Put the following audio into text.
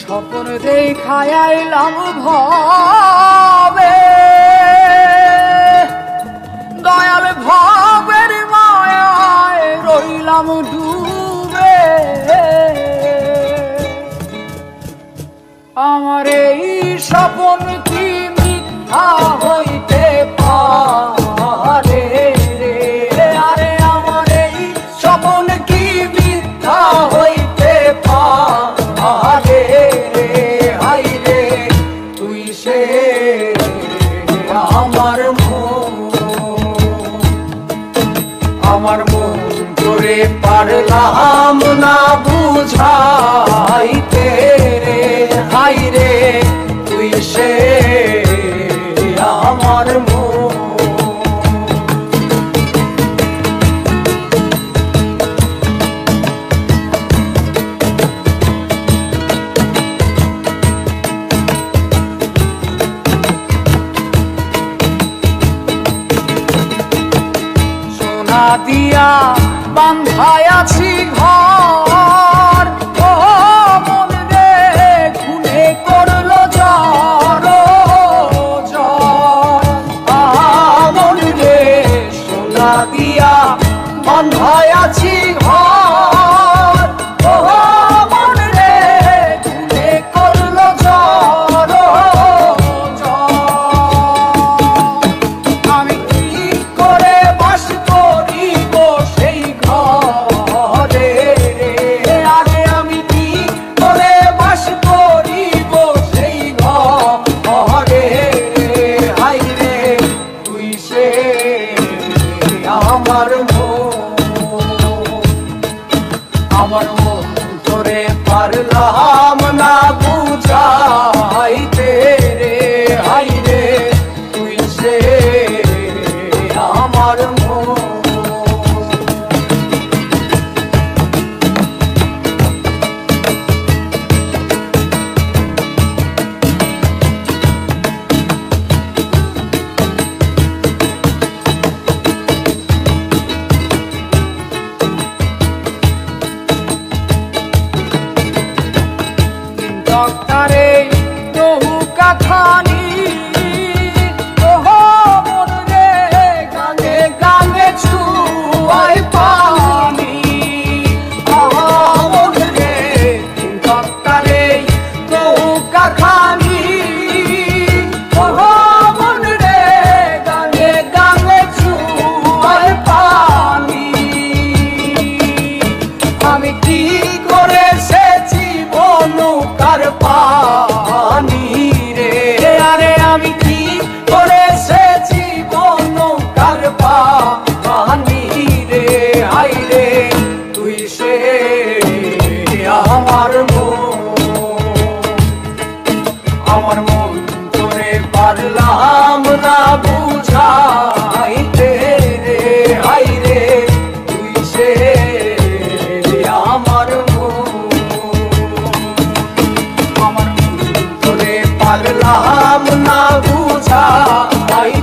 স্বপ্ন দেখায় আইলাম ভবে। দয়াল ভবের মায়ায় রইলাম ডুবে। আমার এই স্বপন কি মিথ্যা হইতে আমার মন করে পারলাম না বুঝাইতে রে। রে সোনা দিয়া বান্ধায় আছি ঘর। ও মন রে, খুনে করল জ্বর জ্বর মন রে, সোনা দিয়া বান্ধায় আছি ঘর সে আমার আমার মন তোরে পারলাম না বুঝাইতে ডক্টরে নৌকা খানি আমার না বুঝা বুঝাইতে